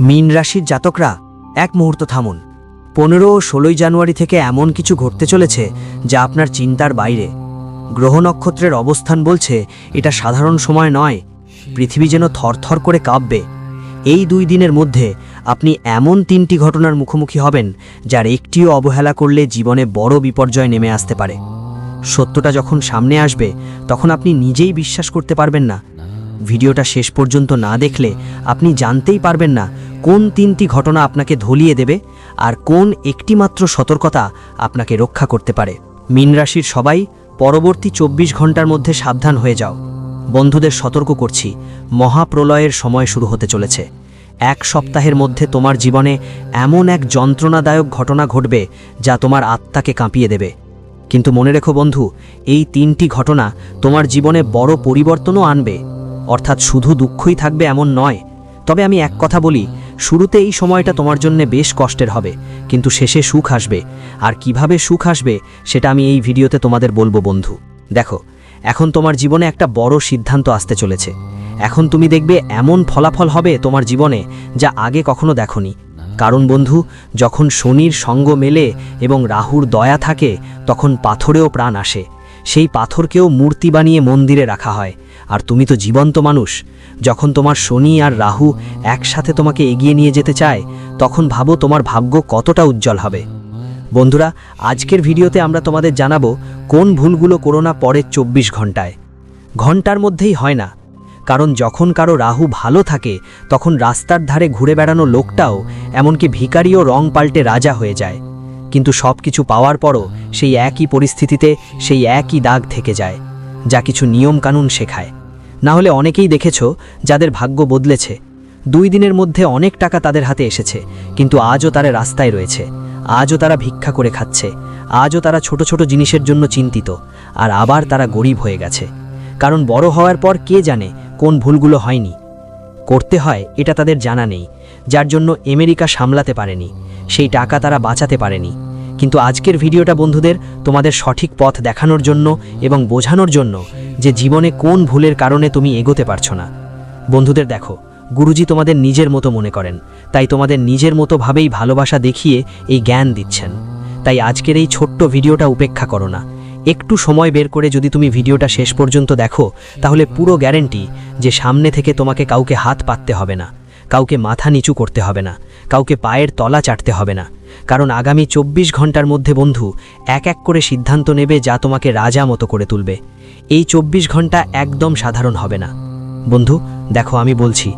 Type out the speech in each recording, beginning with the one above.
মীন রাশির জাতকরা এক মুহূর্ত থামুন। পনেরো ও ষোলোই জানুয়ারি থেকে এমন কিছু ঘটতে চলেছে যা আপনার চিন্তার বাইরে। গ্রহ নক্ষত্রের অবস্থান বলছে এটা সাধারণ সময় নয়, পৃথিবী যেন থরথর করে কাঁপবে। এই দুই দিনের মধ্যে আপনি এমন তিনটি ঘটনার মুখোমুখি হবেন যার একটিও অবহেলা করলে জীবনে বড় বিপর্যয় নেমে আসতে পারে। সত্যটা যখন সামনে আসবে, তখন আপনি নিজেই বিশ্বাস করতে পারবেন না। ভিডিওটা শেষ পর্যন্ত না দেখলে আপনি জানতেই পারবেন না কোন তিনটি ঘটনা আপনাকে ধলিয়ে দেবে আর কোন একটিমাত্র সতর্কতা আপনাকে রক্ষা করতে পারে। মীন রাশির সবাই পরবর্তী চব্বিশ ঘণ্টার মধ্যে সাবধান হয়ে যাও। বন্ধুদের সতর্ক করছি, মহাপ্রলয়ের সময় শুরু হতে চলেছে। এক সপ্তাহের মধ্যে তোমার জীবনে এমন এক যন্ত্রণাদায়ক ঘটনা ঘটবে যা তোমার আত্মাকে কাঁপিয়ে দেবে। কিন্তু মনে রেখো বন্ধু, এই তিনটি ঘটনা তোমার জীবনে বড় পরিবর্তনও আনবে। অর্থাৎ শুধু দুঃখই থাকবে এমন নয়। তবে আমি এক কথা বলি শুরুতে এই সময়টা তোমার জন্য বেশ কষ্টের হবে, কিন্তু শেষে সুখ আসবে। আর কীভাবে সুখ আসবে, সেটা আমি এই ভিডিওতে তোমাদের বলব বন্ধু। দেখো, এখন তোমার জীবনে একটা বড় সিদ্ধান্ত আসতে চলেছে। এখন তুমি দেখবে এমন ফলাফল হবে তোমার জীবনে যা আগে কখনো দেখনি। কারণ বন্ধু, যখন শনির সঙ্গ মেলে এবং রাহুর দয়া থাকে, তখন পাথরেও প্রাণ আসে। সেই পাথরকেও মূর্তি বানিয়ে মন্দিরে রাখা হয়। আর তুমি তো জীবন্ত মানুষ। যখন তোমার শনি আর রাহু একসাথে তোমাকে এগিয়ে নিয়ে যেতে চায়, তখন ভাবো তোমার ভাগ্য কতটা উজ্জ্বল হবে। বন্ধুরা, আজকের ভিডিওতে আমরা তোমাদের জানাব কোন ভুলগুলো করো না পরের চব্বিশ ঘন্টায়। ঘণ্টার মধ্যেই হয় না, কারণ যখন কারও রাহু ভালো থাকে, তখন রাস্তার ধারে ঘুরে বেড়ানো লোকটাও এমনকি ভিকারিও রং পাল্টে রাজা হয়ে যায়। কিন্তু সব কিছু পাওয়ার পরও সেই একই পরিস্থিতিতে সেই একই দাগ থেকে যায়, যা কিছু নিয়মকানুন শেখায়। না হলে অনেকেই দেখেছ যাদের ভাগ্য বদলেছে। দুই দিনের মধ্যে অনেক টাকা তাদের হাতে এসেছে, কিন্তু আজও তারা রাস্তায় রয়েছে। আজও তারা ভিক্ষা করে খাচ্ছে। আজও তারা ছোট ছোট জিনিসের জন্য চিন্তিত, আর আবার তারা গরিব হয়ে গেছে। কারণ বড় হওয়ার পর কে জানে কোন ভুলগুলো হয়নি। করতে হয়, এটা তাদের জানা নেই, যার জন্য আমেরিকা সামলাতে পারেনি, সেই টাকা তারা বাঁচাতে পারেনি। কিন্তু আজকের ভিডিওটা বন্ধুদের তোমাদের সঠিক পথ দেখানোর জন্য এবং বোঝানোর জন্য যে জীবনে কোন ভুলের কারণে তুমি এগোতে পারছ না। বন্ধুদের দেখো, গুরুজি তোমাদের নিজের মতো মনে করেন, তাই তোমাদের নিজের মতো ভাবেই ভালোবাসা দেখিয়ে এই জ্ঞান দিচ্ছেন। তাই আজকের এই ছোট্ট ভিডিওটা উপেক্ষা করো না। একটু সময় বের করে যদি তুমি ভিডিওটা শেষ পর্যন্ত দেখো, তাহলে পুরো গ্যারেন্টি যে সামনে থেকে তোমাকে কাউকে হাত পাততে হবে না, কাউকে মাথা নিচু করতে হবে না, কাউকে পায়ের তলা চাটতে হবে না। কারণ আগামী চব্বিশ ঘণ্টার মধ্যে বন্ধু, এক এক করে সিদ্ধান্ত নেবে যা তোমাকে রাজা মতো করে তুলবে। এই চব্বিশ ঘণ্টা একদম সাধারণ হবে না। বন্ধু, দেখো আমি বলছি,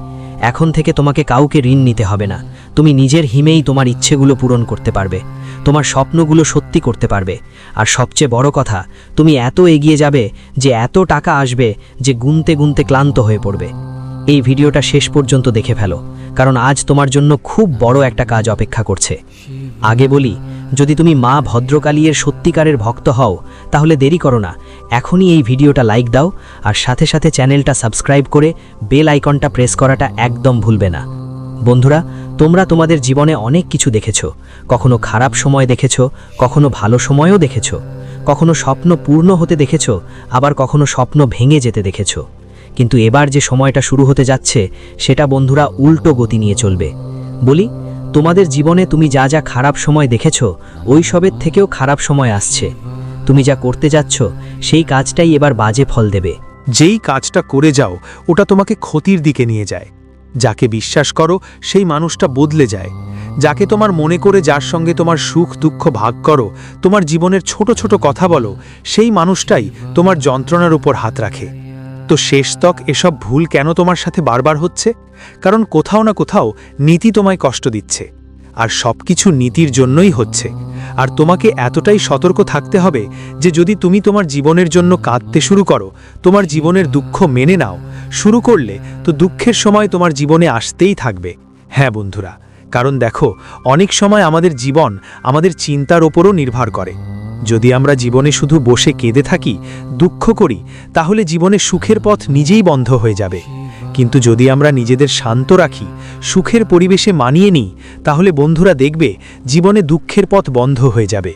এখন থেকে তোমাকে কাউকে ঋণ নিতে হবে না। তুমি নিজের হিমেই তোমার ইচ্ছেগুলো পূরণ করতে পারবে। তোমার স্বপ্নগুলো সত্যি করতে পারবে। আর সবচেয়ে বড় কথা, তুমি এত এগিয়ে যাবে যে এত টাকা আসবে যে গুনতে গুনতে ক্লান্ত হয়ে পড়বে। এই ভিডিওটা শেষ পর্যন্ত দেখে ফেলো, কারণ আজ তোমার জন্য খুব বড় একটা কাজ অপেক্ষা করছে। আগে বলি, যদি তুমি মা ভদ্রকালীর সত্যিকারের ভক্ত হও, তাহলে দেরি করো না। এখনই এই ভিডিওটা লাইক দাও, আর সাথে সাথে চ্যানেলটা সাবস্ক্রাইব করে বেল আইকনটা প্রেস করাটা একদম ভুলবে না। বন্ধুরা, তোমরা তোমাদের জীবনে অনেক কিছু দেখেছ। কখনো খারাপ সময় দেখেছ, কখনো ভালো সময়ও দেখেছ। কখনো স্বপ্ন পূর্ণ হতে দেখেছ, আবার কখনো স্বপ্ন ভেঙে যেতে দেখেছ। কিন্তু এবার যে সময়টা শুরু হতে যাচ্ছে, সেটা বন্ধুরা উল্টো গতি নিয়ে চলবে। বলি তোমাদের জীবনে তুমি যা যা খারাপ সময় দেখেছ, ওই সবের থেকেও খারাপ সময় আসছে। তুমি যা করতে যাচ্ছ, সেই কাজটাই এবার বাজে ফল দেবে। যেই কাজটা করে যাও, ওটা তোমাকে ক্ষতির দিকে নিয়ে যায়। যাকে বিশ্বাস করো, সেই মানুষটা বদলে যায়। যাকে তোমার মনে করে যার সঙ্গে তোমার সুখ দুঃখ ভাগ করো, তোমার জীবনের ছোট ছোট কথা বলো, সেই মানুষটাই তোমার যন্ত্রণার উপর হাত রাখে। তো শেষ শেষতক এসব ভুল কেন তোমার সাথে বারবার হচ্ছে? কারণ কোথাও না কোথাও নীতি তোমায় কষ্ট দিচ্ছে। আর সব কিছু নীতির জন্যই হচ্ছে। আর তোমাকে এতটাই সতর্ক থাকতে হবে যে যদি তুমি তোমার জীবনের জন্য কাঁদতে শুরু করো, তোমার জীবনের দুঃখ মেনে নাও। শুরু করলে তো দুঃখের সময় তোমার জীবনে আসতেই থাকবে। হ্যাঁ বন্ধুরা, কারণ দেখো, অনেক সময় আমাদের জীবন আমাদের চিন্তার ওপরও নির্ভর করে। যদি আমরা জীবনে শুধু বসে কেঁদে থাকি, দুঃখ করি, তাহলে জীবনে সুখের পথ নিজেই বন্ধ হয়ে যাবে। কিন্তু যদি আমরা নিজেদের শান্ত রাখি, সুখের পরিবেশে মানিয়ে নিই, তাহলে বন্ধুরা দেখবে জীবনে দুঃখের পথ বন্ধ হয়ে যাবে।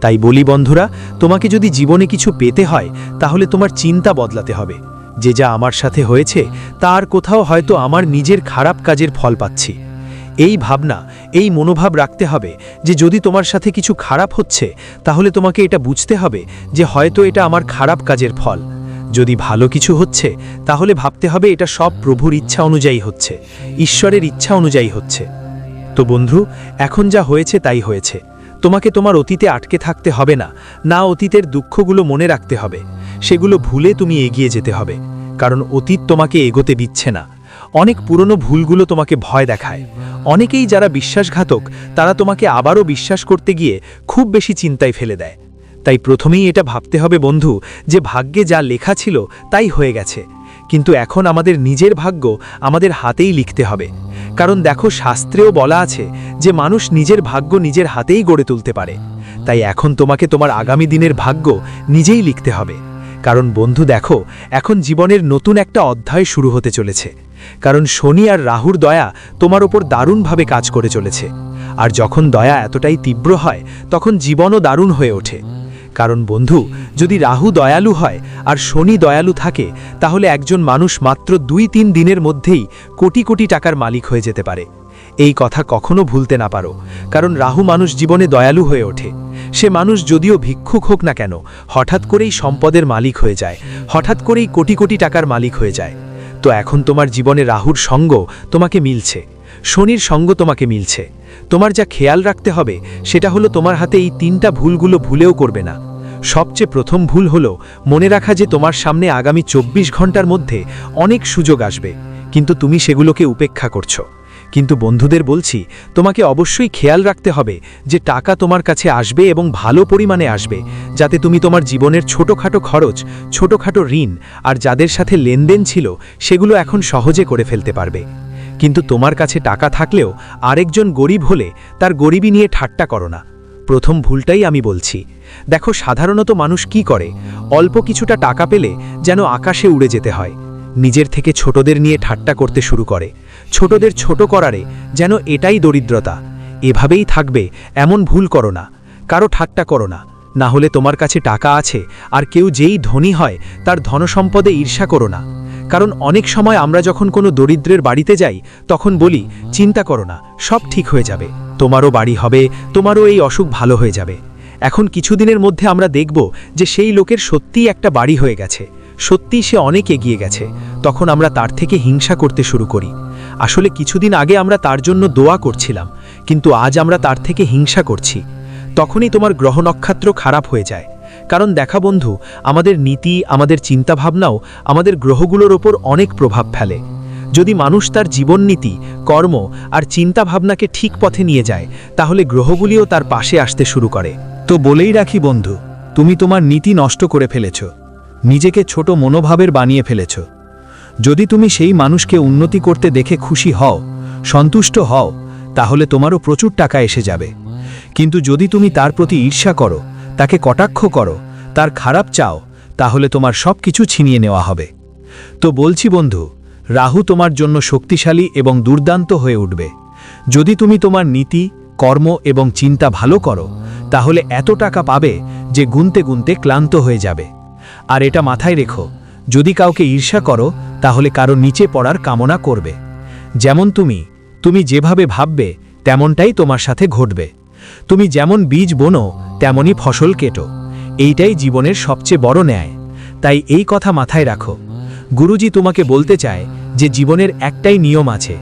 তাই বলি বন্ধুরা, তোমাকে যদি জীবনে কিছু পেতে হয়, তাহলে তোমার চিন্তা বদলাতে হবে। যে যা আমার সাথে হয়েছে, তার কোথাও হয়তো আমার নিজের খারাপ কাজের ফল পাচ্ছি। এই ভাবনা, এই মনোভাব রাখতে হবে যে যদি তোমার সাথে কিছু খারাপ হচ্ছে, তাহলে তোমাকে এটা বুঝতে হবে যে হয়তো এটা আমার খারাপ কাজের ফল। যদি ভালো কিছু হচ্ছে, তাহলে ভাবতে হবে এটা সব প্রভুর ইচ্ছা অনুযায়ী হচ্ছে, ঈশ্বরের ইচ্ছা অনুযায়ী হচ্ছে। তো বন্ধু, এখন যা হয়েছে তাই হয়েছে। তোমাকে তোমার অতীতে আটকে থাকতে হবে না না অতীতের দুঃখগুলো মনে রাখতে হবে। সেগুলো ভুলে তুমি এগিয়ে যেতে হবে, কারণ অতীত তোমাকে এগোতে দিচ্ছে না। অনেক পুরনো ভুলগুলো তোমাকে ভয় দেখায়। অনেকেই যারা বিশ্বাসঘাতক, তারা তোমাকে আবারও বিশ্বাস করতে গিয়ে খুব বেশি চিন্তায় ফেলে দেয়। তাই প্রথমেই এটা ভাবতে হবে, বন্ধু, যে ভাগ্যে যা লেখা ছিল তাই হয়ে গেছে। কিন্তু এখন আমাদের নিজের ভাগ্য আমাদের হাতেই লিখতে হবে। কারণ দেখো, শাস্ত্রেও বলা আছে যে মানুষ নিজের ভাগ্য নিজের হাতেই গড়ে তুলতে পারে। তাই এখন তোমাকে তোমার আগামী দিনের ভাগ্য নিজেই লিখতে হবে। কারণ বন্ধু দেখো, এখন জীবনের নতুন একটা অধ্যায় শুরু হতে চলেছে। কারণ শনি আর রাহুর দয়া তোমার ওপর দারুণভাবে কাজ করে চলেছে। আর যখন দয়া এতটাই তীব্র হয়, তখন জীবনও দারুণ হয়ে ওঠে। কারণ বন্ধু, যদি রাহু দয়ালু হয় আর শনি দয়ালু থাকে, তাহলে একজন মানুষ মাত্র দুই তিন দিনের মধ্যেই কোটি কোটি টাকার মালিক হয়ে যেতে পারে। এই কথা কখনো ভুলতে না পারো, কারণ রাহু মানুষ জীবনে দয়ালু হয়ে ওঠে। সে মানুষ যদিও ভিক্ষুক হোক না কেন, হঠাৎ করেই সম্পদের মালিক হয়ে যায়, হঠাৎ করেই কোটি কোটি টাকার মালিক হয়ে যায়। তো এখন তোমার জীবনে রাহুর সঙ্গ তোমাকে মিলছে, শনির সঙ্গ তোমাকে মিলছে। তোমার যা খেয়াল রাখতে হবে, সেটা হলো তোমার হাতে এই তিনটা ভুলগুলো ভুলেও করবে না। সবচেয়ে প্রথম ভুল হলো, মনে রাখা যে তোমার সামনে আগামী চব্বিশ ঘণ্টার মধ্যে অনেক সুযোগ আসবে, কিন্তু তুমি সেগুলোকে উপেক্ষা করছ। কিন্তু বন্ধুদের বলছি, তোমাকে অবশ্যই খেয়াল রাখতে হবে যে টাকা তোমার কাছে আসবে এবং ভালো পরিমাণে আসবে, যাতে তুমি তোমার জীবনের ছোটোখাটো খরচ, ছোটোখাটো ঋণ আর যাদের সাথে লেনদেন ছিল সেগুলো এখন সহজে করে ফেলতে পারবে। কিন্তু তোমার কাছে টাকা থাকলেও আরেকজন গরিব হলে তার গরিবই নিয়ে ঠাট্টা করো না। প্রথম ভুলটাই আমি বলছি। দেখো, সাধারণত মানুষ কি করে? অল্প কিছুটা টাকা পেলে যেন আকাশে উড়ে যেতে হয়। নিজের থেকে ছোটদের নিয়ে ঠাট্টা করতে শুরু করে। ছোটদের ছোট করারে যেন এটাই দরিদ্রতা। এভাবেই থাকবে, এমন ভুল করো না। কারও ঠাট্টা করো না। না হলে তোমার কাছে টাকা আছে, আর কেউ যেই ধনী হয়, তার ধনসম্পদে ঈর্ষা করো না। কারণ অনেক সময় আমরা যখন কোনো দরিদ্রের বাড়িতে যাই, তখন বলি, চিন্তা করো না, সব ঠিক হয়ে যাবে। তোমারও বাড়ি হবে, তোমারও এই অসুখ ভালো হয়ে যাবে। এখন কিছুদিনের মধ্যে আমরা দেখব যে সেই লোকের সত্যিই একটা বাড়ি হয়ে গেছে। সত্যিই সে অনেক এগিয়ে গেছে। তখন আমরা তার থেকে হিংসা করতে শুরু করি। আসলে কিছুদিন আগে আমরা তার জন্য দোয়া করছিলাম, কিন্তু আজ আমরা তার থেকে হিংসা করছি। তখনই তোমার গ্রহ নক্ষত্র খারাপ হয়ে যায়। কারণ দেখা বন্ধু, আমাদের নীতি, আমাদের চিন্তাভাবনাও আমাদের গ্রহগুলোর ওপর অনেক প্রভাব ফেলে। যদি মানুষ তার জীবননীতি কর্ম আর চিন্তাভাবনাকে ঠিক পথে নিয়ে যায়, তাহলে গ্রহগুলিও তার পাশে আসতে শুরু করে। তো বলেই রাখি বন্ধু, তুমি তোমার নীতি নষ্ট করে ফেলেছ। নিজেকে ছোট মনোভাবের বানিয়ে ফেলেছ। যদি তুমি সেই মানুষকে উন্নতি করতে দেখে খুশি হও, সন্তুষ্ট হও, তাহলে তোমারও প্রচুর টাকা এসে যাবে। কিন্তু যদি তুমি তার প্রতি ঈর্ষা করো, তাকে কটাক্ষ করো, তার খারাপ চাও, তাহলে তোমার সব কিছু ছিনিয়ে নেওয়া হবে। তো বলছি বন্ধু, রাহু তোমার জন্য শক্তিশালী এবং দুর্দান্ত হয়ে উঠবে। যদি তুমি তোমার নীতি, কর্ম এবং চিন্তা ভালো করো, তাহলে এত টাকা পাবে যে গুনতে গুনতে ক্লান্ত হয়ে যাবে। আর এটা মাথায় রেখো যদি কাউকে ঈর্ষা করো, তাহলে কারও নিচে পড়ার কামনা করবে। যেমন তুমি তুমি যেভাবে ভাববে, তেমনটাই তোমার সাথে ঘটবে। তুমি যেমন বীজ বোনো তেমনই ফসল কেটো। এইটাই জীবনের সবচেয়ে বড় ন্যায়। তাই এই কথা মাথায় রাখো। গুরুজি তোমাকে বলতে চায় যে জীবনের একটাই নিয়ম আছে।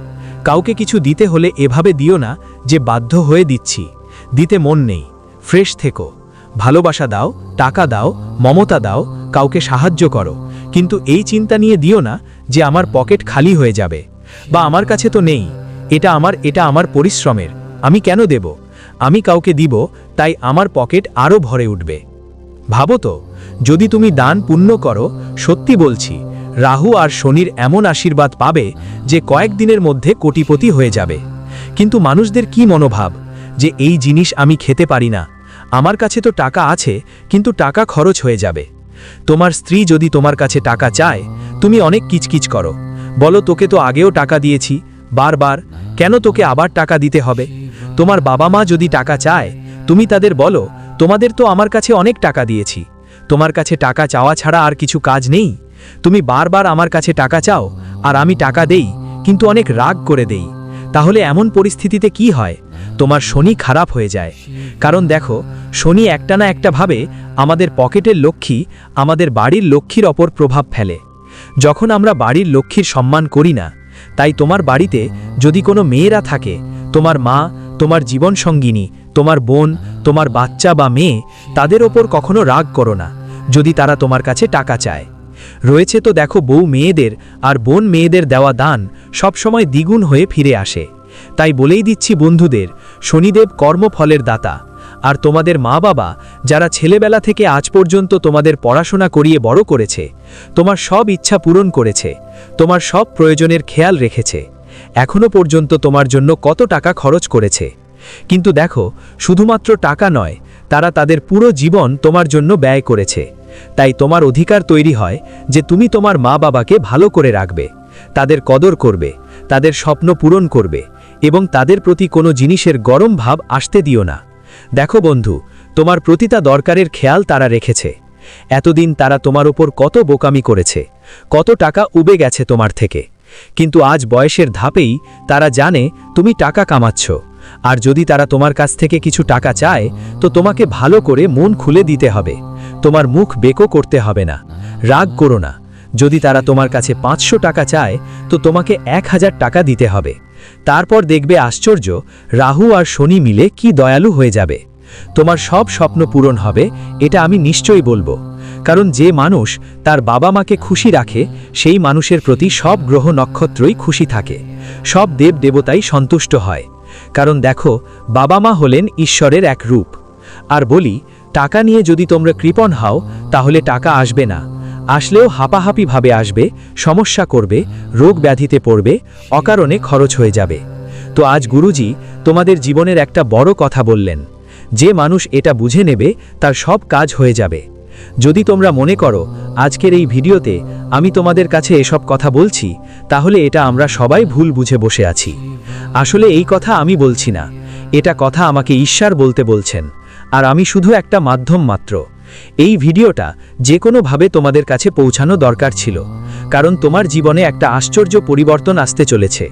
কাউকে কিছু দিতে হলে এভাবে দিও না যে বাধ্য হয়ে দিচ্ছি। দিতে মন নেই। ফ্রেশ থেকো। ভালোবাসা দাও, টাকা দাও, মমতা দাও, কাউকে সাহায্য করো। কিন্তু এই চিন্তা নিয়ে দিও না যে আমার পকেট খালি হয়ে যাবে। বা আমার কাছে তো নেই। এটা আমার এটা আমার পরিশ্রমের। আমি কেন দেব? আমি কাউকে দিব, তাই আমার পকেট আরও ভরে উঠবে। ভাবো তো, যদি তুমি দান পুণ্য করো, সত্যি বলছি, রাহু আর শনির এমন আশীর্বাদ পাবে যে কয়েকদিনের মধ্যে কোটিপতি হয়ে যাবে। কিন্তু মানুষদের কি মনোভাব যে এই জিনিস আমি খেতে পারি না? আমার কাছে তো টাকা আছে, কিন্তু টাকা খরচ হয়ে যাবে। তোমার স্ত্রী যদি তোমার কাছে টাকা চায়, তুমি অনেক কিচকিচ করো। বলো, তোকে তো আগেও টাকা দিয়েছি। বারবার, কেন তোকে আবার টাকা দিতে হবে? তোমার বাবা মা যদি টাকা চায়, তুমি তাদের বলো, তোমাদের তো আমার কাছে অনেক টাকা দিয়েছি। তোমার কাছে টাকা চাওয়া ছাড়া আর কিছু কাজ নেই। তুমি বারবার আমার কাছে টাকা চাও, আর আমি টাকা দেই, কিন্তু অনেক রাগ করে দেই। তাহলে এমন পরিস্থিতিতে কি হয়? তোমার শনি খারাপ হয়ে যায়। কারণ দেখো, শনি একটা না একটা ভাবে আমাদের পকেটের লক্ষ্মী আমাদের বাড়ির লক্ষ্মীর ওপর প্রভাব ফেলে। যখন আমরা বাড়ির লক্ষ্মীর সম্মান করি না, তাই তোমার বাড়িতে যদি কোনো মেয়েরা থাকে, তোমার মা, তোমার জীবনসঙ্গিনী তোমার বোন, তোমার বাচ্চা বা মেয়ে, তাদের ওপর কখনো রাগ করো না, যদি তারা তোমার কাছে টাকা চায়। রয়েছে তো দেখো বউ মেয়েদের আর বোন মেয়েদের দেওয়া দান সবসময় দ্বিগুণ হয়ে ফিরে আসে। তাই বলেই দিচ্ছি বন্ধুদের, শনিদেব কর্মফলের দাতা। আর তোমাদের মা বাবা, যারা ছেলেবেলা থেকে আজ পর্যন্ত তোমাদের পড়াশোনা করিয়ে বড় করেছে, তোমার সব ইচ্ছা পূরণ করেছে, তোমার সব প্রয়োজনের খেয়াল রেখেছে, এখনও পর্যন্ত তোমার জন্য কত টাকা খরচ করেছে। কিন্তু দেখো, শুধুমাত্র টাকা নয়, তারা তাদের পুরো জীবন তোমার জন্য ব্যয় করেছে। তাই তোমার অধিকার তৈরি হয় যে তুমি তোমার মা বাবাকে ভালো করে রাখবে, তাদের কদর করবে, তাদের স্বপ্ন পূরণ করবে এবং তাদের প্রতি কোনো জিনিসের গরম ভাব আসতে দিও না। দেখো বন্ধু, তোমার প্রতিটা দরকারের খেয়াল তারা রেখেছে। এতদিন তারা তোমার ওপর কত বোকামি করেছে, কত টাকা উবে গেছে তোমার থেকে। কিন্তু আজ বয়সের ধাপেই তারা জানে তুমি টাকা কামাচ্ছ। আর যদি তারা তোমার কাছ থেকে কিছু টাকা চায়, তো তোমাকে ভালো করে মন খুলে দিতে হবে। তোমার মুখ বেকো করতে হবে না। রাগ করো না। যদি তারা তোমার কাছে পাঁচশো টাকা চায়, তো তোমাকে এক হাজার টাকা দিতে হবে। তারপর দেখবে আশ্চর্য, রাহু আর শনি মিলে কি দয়ালু হয়ে যাবে। তোমার সব স্বপ্ন পূরণ হবে, এটা আমি নিশ্চয়ই বলব। কারণ যে মানুষ তার বাবা মাকে খুশি রাখে, সেই মানুষের প্রতি সব গ্রহ নক্ষত্রই খুশি থাকে। সব দেব দেবতাই সন্তুষ্ট হয়। কারণ দেখো, বাবা মা হলেন ঈশ্বরের এক রূপ। আর বলি, টাকা নিয়ে যদি তোমরা কৃপণ হও, তাহলে টাকা আসবে না। আসলেও হাপাহাপিভাবে আসবে, সমস্যা করবে, রোগ ব্যাধিতে পড়বে, অকারণে খরচ হয়ে যাবে। তো আজ গুরুজি তোমাদের জীবনের একটা বড় কথা বললেন। যে মানুষ এটা বুঝে নেবে, তার সব কাজ হয়ে যাবে। যদি তোমরা মনে করো, আজকের এই ভিডিওতে আমি তোমাদের কাছে এসব কথা বলছি, তাহলে এটা আমরা সবাই ভুল বুঝে বসে আছি। আসলে এই কথা আমি বলছি না। এটা কথা আমাকে ঈশ্বর বলতে বলছেন। আর আমি শুধু একটা মাধ্যম মাত্র। এই ভিডিওটা যে কোনোভাবে তোমাদের কাছে পৌঁছানো দরকার ছিল, কারণ তোমার জীবনে একটা আশ্চর্য পরিবর্তন আসতে চলেছে।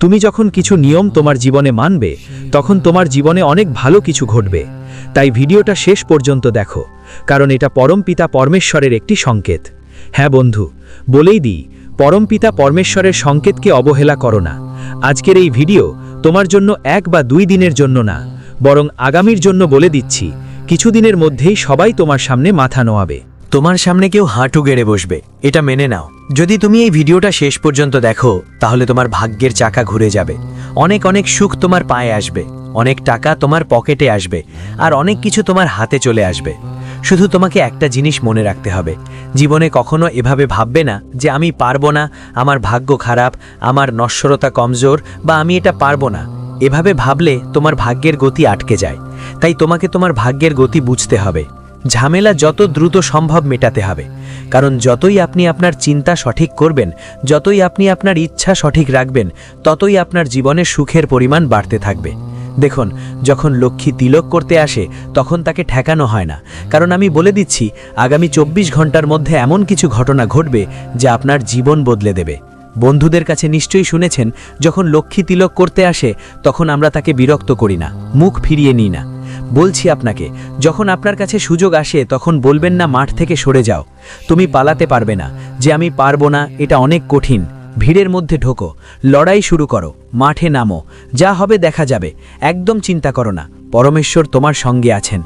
তুমি যখন কিছু নিয়ম তোমার জীবনে মানবে, তখন তোমার জীবনে অনেক ভালো কিছু ঘটবে। তাই ভিডিওটা শেষ পর্যন্ত দেখো, কারণ এটা পরমপিতা পরমেশ্বরের একটি সংকেত। হ্যাঁ বন্ধু, বলেই দিই পরমপিতা পরমেশ্বরের সংকেতকে অবহেলা করো না। আজকের এই ভিডিও তোমার জন্য এক বা দুই দিনের জন্য না, বরং আগামীর জন্য বলে দিচ্ছি কিছুদিনের মধ্যেই সবাই তোমার সামনে মাথা নোয়াবে। তোমার সামনে কেউ হাঁটু গেড়ে বসবে, এটা মেনে নাও। যদি তুমি এই ভিডিওটা শেষ পর্যন্ত দেখো, তাহলে তোমার ভাগ্যের চাকা ঘুরে যাবে। অনেক অনেক সুখ তোমার পায়ে আসবে, অনেক টাকা তোমার পকেটে আসবে, আর অনেক কিছু তোমার হাতে চলে আসবে। শুধু তোমাকে একটা জিনিস মনে রাখতে হবে, জীবনে কখনো এভাবে ভাববে না যে আমি পারব না, আমার ভাগ্য খারাপ, আমার নশ্বরতা কমজোর, বা আমি এটা পারব না। এভাবে ভাবলে তোমার ভাগ্যের গতি আটকে যায়। তাই তোমাকে তোমার ভাগ্যের গতি বুঝতে হবে। ঝামেলা যত দ্রুত সম্ভব মেটাতে হবে। কারণ যতই আপনি আপনার চিন্তা সঠিক করবেন, যতই আপনি আপনার ইচ্ছা সঠিক রাখবেন, ততই আপনার জীবনে সুখের পরিমাণ বাড়তে থাকবে। দেখুন, যখন লক্ষ্মী তিলক করতে আসে, তখন তাকে ঠেকানো হয় না। কারণ আমি বলে দিচ্ছি, আগামী চব্বিশ ঘণ্টার মধ্যে এমন কিছু ঘটনা ঘটবে, যা আপনার জীবন বদলে দেবে। বন্ধুদের কাছে নিশ্চয়ই শুনেছেন, যখন লক্ষ্মী তিলক করতে আসে, তখন আমরা তাকে বিরক্ত করি না, মুখ ফিরিয়ে নিই না। বলছি আপনাকে, যখন আপনার কাছে সুযোগ আসে, তখন বলবেন না মাঠ থেকে সরে যাও। তুমি পালাতে পারবে না, যে আমি পারব না, এটা অনেক কঠিন। ভিড়ের মধ্যে ঢোকো, লড়াই শুরু করো, মাঠে নামো, যা হবে দেখা যাবে, একদম চিন্তা করো না, পরমেশ্বর তোমার সঙ্গে আছেন।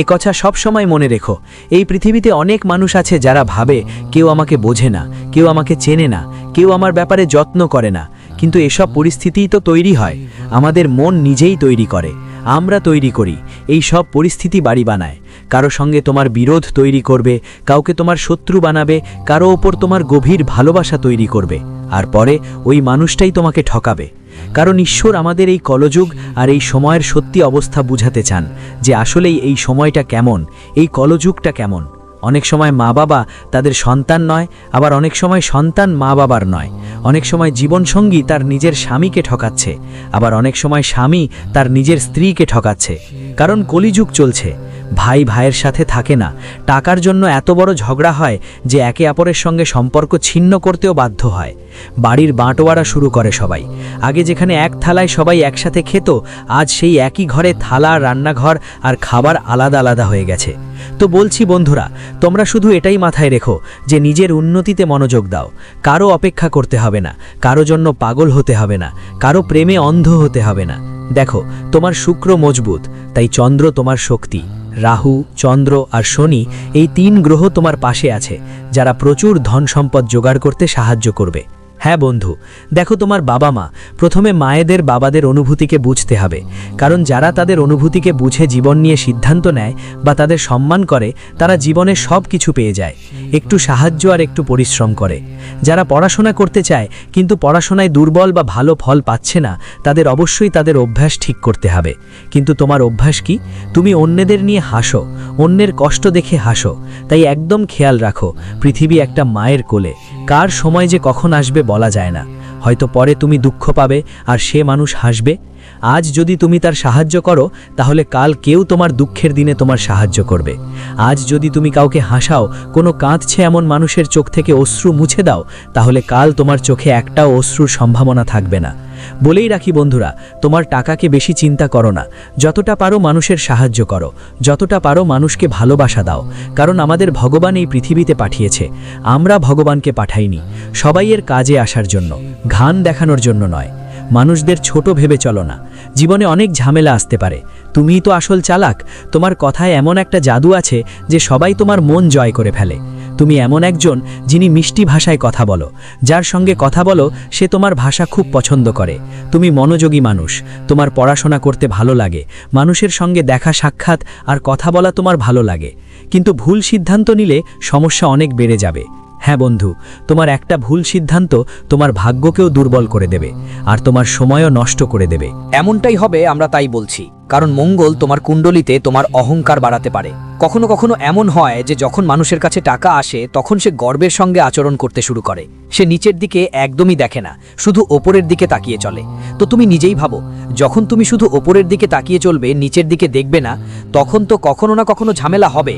এ কথা সবসময় মনে রেখো, এই পৃথিবীতে অনেক মানুষ আছে যারা ভাবে, কেউ আমাকে বোঝে না, কেউ আমাকে চেনে না, কেউ আমার ব্যাপারে যত্ন করে না, কিন্তু এসব পরিস্থিতিই তো তৈরি হয়, আমাদের মন নিজেই তৈরি করে, আমরা তৈরি করি, এই সব পরিস্থিতি বাড়ি বানায়। কারও সঙ্গে তোমার বিরোধ তৈরি করবে, কাউকে তোমার শত্রু বানাবে, কারও ওপর তোমার গভীর ভালোবাসা তৈরি করবে, আর পরে ওই মানুষটাই তোমাকে ঠকাবে। কারণ ঈশ্বর আমাদের এই কলযুগ আর এই সময়ের সত্যি অবস্থা বুঝাতে চান যে আসলেই এই সময়টা কেমন, এই কলযুগটা কেমন। অনেক সময় মা বাবা তাদের সন্তান নয়, আবার অনেক সময় সন্তান মা বাবার নয়। অনেক সময় জীবনসঙ্গী তার নিজের স্বামীকে ঠকাচ্ছে, আবার অনেক সময় স্বামী তার নিজের স্ত্রীকে ঠকাচ্ছে। কারণ কলিযুগ চলছে ভাই ভাইয়ের সাথে থাকে না। টাকার জন্য এত বড় ঝগড়া হয় যে একে অপরের সঙ্গে সম্পর্ক ছিন্ন করতেও বাধ্য হয়। বাড়ির বাঁটোয়ারা শুরু করে সবাই। আগে যেখানে এক থালায় সবাই একসাথে খেত, আজ সেই একই ঘরে থালা, রান্নাঘর আর খাবার আলাদা আলাদা হয়ে গেছে। তো বলছি বন্ধুরা, তোমরা শুধু এটাই মাথায় রেখো যে নিজের উন্নতিতে মনোযোগ দাও। কারও অপেক্ষা করতে হবে না, কারও জন্য পাগল হতে হবে না, কারও প্রেমে অন্ধ হতে হবে না। দেখো, তোমার শুক্র মজবুত, তাই চন্দ্র তোমার শক্তি। রাহু, চন্দ্র আর শনি এই তিন গ্রহ তোমার পাশে আছে, যারা প্রচুর ধন সম্পদ জোগাড় করতে সাহায্য করবে। হ্যাঁ বন্ধু, দেখো তোমার বাবা মা, প্রথমে মায়েদের বাবাদের অনুভূতিকে বুঝতে হবে। কারণ যারা তাদের অনুভূতিকে বুঝে জীবন নিয়ে সিদ্ধান্ত নেয় বা তাদের সম্মান করে, তারা জীবনে সব কিছু পেয়ে যায়। একটু সাহায্য আর একটু পরিশ্রম করে। যারা পড়াশোনা করতে চায়, কিন্তু পড়াশোনায় দুর্বল বা ভালো ফল পাচ্ছে না, তাদের অবশ্যই তাদের অভ্যাস ঠিক করতে হবে। কিন্তু তোমার অভ্যাস কি? তুমি অন্যদের নিয়ে হাসো, অন্যের কষ্ট দেখে হাসো। তাই একদম খেয়াল রাখো, পৃথিবী একটা মায়ের কোলে। কার সময় যে কখন আসবে বলা যায় না। হয়তো পরে তুমি দুঃখ পাবে আর সে মানুষ হাসবে। আজ যদি তুমি তার সাহায্য করো, তাহলে কাল কেউ তোমার দুঃখের দিনে তোমার সাহায্য করবে। আজ যদি তুমি কাউকে হাসাও, কোনো কাঁদছে এমন মানুষের চোখ থেকে অশ্রু মুছে দাও, তাহলে কাল তোমার চোখে একটাও অশ্রুর সম্ভাবনা থাকবে না। বলেই রাখি বন্ধুরা, তোমার টাকাকে বেশি চিন্তা করো না। যতটা পারো মানুষের সাহায্য করো। যতটা পারো মানুষকে ভালোবাসা দাও। কারণ আমাদের ভগবান এই পৃথিবীতে পাঠিয়েছে। আমরা ভগবানকে পাঠাইনি। সবাইয়ের কাজে আসার জন্য, ঘান দেখানোর জন্য নয়। মানুষদের ছোট ভেবে চলো না। জীবনে অনেক ঝামেলা আসতে পারে। তুমিই তো আসল চালাক। তোমার কথায় এমন একটা জাদু আছে যে সবাই তোমার মন জয় করে ফেলে। তুমি এমন একজন যিনি মিষ্টি ভাষায় কথা বলো। যার সঙ্গে কথা বলো, সে তোমার ভাষা খুব পছন্দ করে। তুমি মনোযোগী মানুষ। তোমার পড়াশোনা করতে ভালো লাগে। মানুষের সঙ্গে দেখা সাক্ষাৎ আর কথা বলা তোমার ভালো লাগে। কিন্তু ভুল সিদ্ধান্ত নিলে সমস্যা অনেক বেড়ে যাবে। হ্যাঁ বন্ধু, তোমার একটা ভুল সিদ্ধান্ত তোমার ভাগ্যকেও দুর্বল করে দেবে আর তোমার সময়ও নষ্ট করে দেবে। এমনটাই হবে, আমরা তাই বলছি। কারণ মঙ্গল তোমার কুণ্ডলিতে তোমার অহংকার বাড়াতে পারে। কখনো কখনো এমন হয় যে যখন মানুষের কাছে টাকা আসে, তখন সে গর্বের সঙ্গে আচরণ করতে শুরু করে। সে নিচের দিকে একদমই দেখে না, শুধু ওপরের দিকে তাকিয়ে চলে। তো তুমি নিজেই ভাবো, যখন তুমি শুধু ওপরের দিকে তাকিয়ে চলবে, নিচের দিকে দেখবে না, তখন তো কখনো না কখনো ঝামেলা হবে।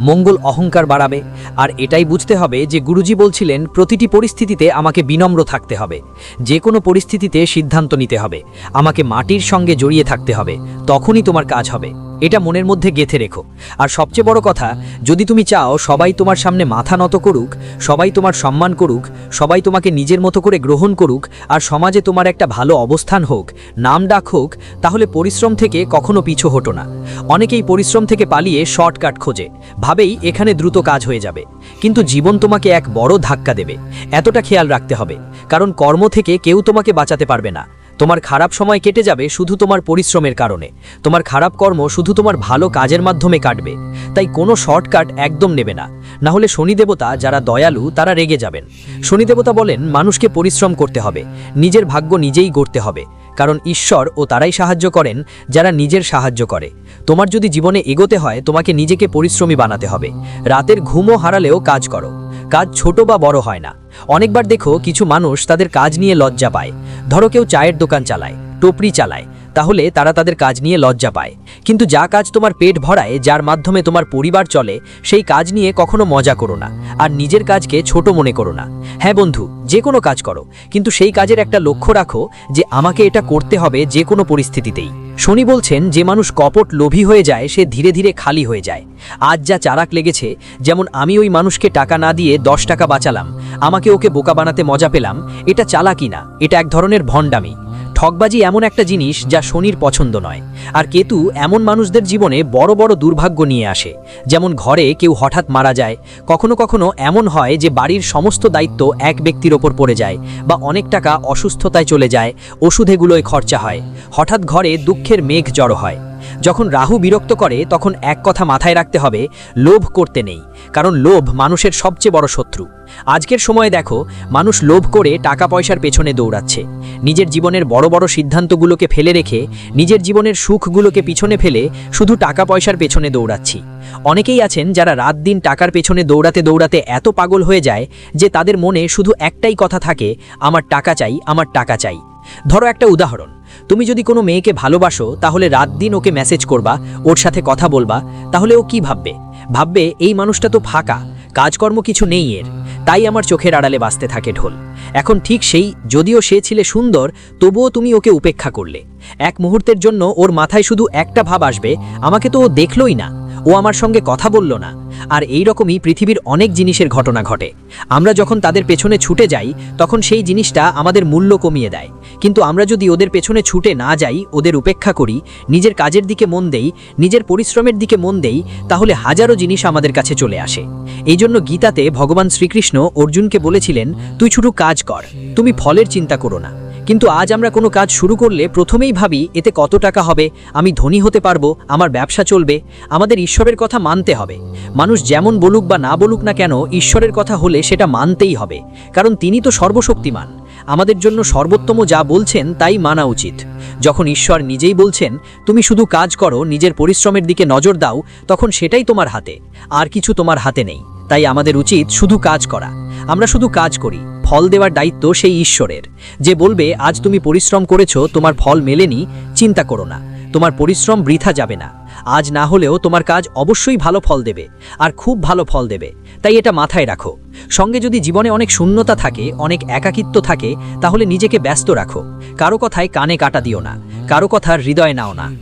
মঙ্গল অহংকার বাড়াবে। আর এটাই বুঝতে হবে যে গুরুজি বলছিলেন, প্রতিটি পরিস্থিতিতে আমাকে বিনম্র থাকতে হবে। যে কোনো পরিস্থিতিতে সিদ্ধান্ত নিতে হবে। আমাকে মাটির সঙ্গে জড়িয়ে থাকতে হবে। তখনই তোমার কাজ হবে। এটা মনের মধ্যে গেথে রেখো। আর সবচেয়ে বড় কথা, যদি তুমি চাও সবাই তোমার সামনে মাথা নত করুক, সবাই তোমার সম্মান করুক, সবাই তোমাকে নিজের মতো করে গ্রহণ করুক, আর সমাজে তোমার একটা ভালো অবস্থান হোক, নাম ডাক হোক, তাহলে পরিশ্রম থেকে কখনো পিছু হটো না। অনেকেই পরিশ্রম থেকে পালিয়ে শর্টকাট খোঁজে, ভাবেই এখানে দ্রুত কাজ হয়ে যাবে। কিন্তু জীবন তোমাকে এক বড় ধাক্কা দেবে। এতটা খেয়াল রাখতে হবে, কারণ কর্ম থেকে কেউ তোমাকে বাঁচাতে পারবে না। তোমার খারাপ সময় কেটে যাবে শুধু তোমার পরিশ্রমের কারণে। তোমার খারাপ কর্ম শুধু তোমার ভালো কাজের মাধ্যমে কাটবে। তাই কোনো শর্টকাট একদম নেবে না। না হলে শনি দেবতা যারা দয়ালু, তারা রেগে যাবেন। শনি দেবতা বলেন, মানুষকে পরিশ্রম করতে হবে। নিজের ভাগ্য নিজেই গড়তে হবে। কারণ ঈশ্বর ও তারাই সাহায্য করেন, যারা নিজের সাহায্য করে। তোমার যদি জীবনে এগোতে হয়, তোমাকে নিজেকে পরিশ্রমী বানাতে হবে। রাতের ঘুমও হারালেও কাজ করো। কাজ ছোট বা বড় হয় না। অনেকবার দেখো কিছু মানুষ তাদের কাজ নিয়ে লজ্জা পায়। ধরো কেউ চায়ের দোকান চালায় টোপড়ি চালায় তাহলে তারা তাদের কাজ নিয়ে লজ্জা পায়। কিন্তু যা কাজ তোমার পেট ভরায়, যার মাধ্যমে তোমার পরিবার চলে, সেই কাজ নিয়ে কখনো মজা করো না, আর নিজের কাজকে ছোট মনে করো না। হ্যাঁ বন্ধু, যে কোনো কাজ করো, কিন্তু সেই কাজের একটা লক্ষ্য রাখো যে আমাকে এটা করতে হবে যে কোনো পরিস্থিতিতেই। শনি বলছেন, যে মানুষ কপট লোভী হয়ে যায়, সে ধীরে ধীরে খালি হয়ে যায়। আজ যা চারাক লেগেছে, যেমন আমি ওই মানুষকে টাকা না দিয়ে দশ টাকা বাঁচালাম, আমাকে ওকে বোকা বানাতে মজা পেলাম, এটা চালাকি না, এটা এক ধরনের ভণ্ডামি। ঠকবাজি এমন একটা জিনিস যা শনির পছন্দ নয়। আর কেতু এমন মানুষদের জীবনে বড় বড় দুর্ভাগ্য নিয়ে আসে। যেমন ঘরে কেউ হঠাৎ মারা যায়, কখনো কখনো এমন হয় যে বাড়ির সমস্ত দায়িত্ব এক ব্যক্তির ওপর পড়ে যায় বা অনেক টাকা অসুস্থতায় চলে যায়, ওষুধেগুলোয় খরচা হয়। হঠাৎ ঘরে দুঃখের মেঘ জড়ো হয়। যখন রাহু বিরক্ত করে, তখন এক কথা মাথায় রাখতে হবে, লোভ করতে নেই, কারণ লোভ মানুষের সবচেয়ে বড় শত্রু। আজকের সময়ে দেখো, মানুষ লোভ করে টাকা পয়সার পেছনে দৌড়াচ্ছে। নিজের জীবনের বড় বড় সিদ্ধান্তগুলোকে ফেলে রেখে, নিজের জীবনের সুখগুলোকে পিছনে ফেলে শুধু টাকা পয়সার পেছনে দৌড়াচ্ছি। অনেকেই আছেন যারা রাত দিন টাকার পেছনে দৌড়াতে দৌড়াতে এত পাগল হয়ে যায় যে তাদের মনে শুধু একটাই কথা থাকে, আমার টাকা চাই, আমার টাকা চাই। ধরো একটা উদাহরণ। তুমি যদি কোনো মেয়েকে ভালোবাসো, তাহলে রাত দিন ওকে মেসেজ করবা, ওর সাথে কথা বলবা, তাহলে ও কি ভাববে? ভাববে, এই মানুষটা তো ফাঁকা, কাজকর্ম কিছু নেই এর, তাই আমার চোখের আড়ালে বাঁচতে থাকে ঢোল। এখন ঠিক সেই, যদিও সে ছিলে সুন্দর, তবুও তুমি ওকে উপেক্ষা করলে। এক মুহূর্তের জন্য ওর মাথায় শুধু একটা ভাব আসবে, আমাকে তো ও দেখলই না। ও আমার সঙ্গে কথা বলল না। আর এই রকমই পৃথিবীর অনেক জিনিসের ঘটনা ঘটে। আমরা যখন তাদের পেছনে ছুটে যাই, তখন সেই জিনিসটা আমাদের মূল্য কমিয়ে দেয়। কিন্তু আমরা যদি ওদের পেছনে ছুটে না যাই, ওদের উপেক্ষা করি, নিজের কাজের দিকে মন দেই, নিজের পরিশ্রমের দিকে মন দেই, তাহলে হাজারো জিনিস আমাদের কাছে চলে আসে। এই জন্য গীতাতে ভগবান শ্রীকৃষ্ণ অর্জুনকে বলেছিলেন, তুই শুধু কাজ কর, তুমি ফলের চিন্তা করো না। কিন্তু আজ আমরা কোনো কাজ শুরু করলে প্রথমেই ভাবি, এতে কত টাকা হবে? আমি ধনী হতে পারব, আমার ব্যবসা চলবে, আমাদের ঈশ্বরের কথা মানতে হবে। মানুষ যেমন বলুক বা না বলুক না কেন, ঈশ্বরের কথা হলে সেটা মানতেই হবে। কারণ তিনি তো সর্বশক্তিমান। আমাদের জন্য সর্বোত্তম যা বলছেন, তাই মানা উচিত। যখন ঈশ্বর নিজেই বলছেন, তুমি শুধু কাজ করো, নিজের পরিশ্রমের দিকে নজর দাও তখন সেটাই তোমার হাতে। আর কিছু তোমার হাতে নেই। তাই আমাদের উচিত শুধু কাজ করা। আমরা শুধু কাজ করি। ফল দেওয়ার দায়িত্ব সেই ঈশ্বরের। যে বলবে, আজ তুমি পরিশ্রম করেছ, তোমার ফল মেলেনি, চিন্তা করো না, তোমার পরিশ্রম বৃথা যাবে না। আজ না হলেও তোমার কাজ অবশ্যই ভালো ফল দেবে, আর খুব ভালো ফল দেবে। তাই এটা মাথায় রাখো। সঙ্গে যদি জীবনে অনেক শূন্যতা থাকে, অনেক একাকিত্ব থাকে, তাহলে নিজেকে ব্যস্ত রাখো। কারও কথায় কানে কাটা দিও না, কারও কথার হৃদয়ে নাও না।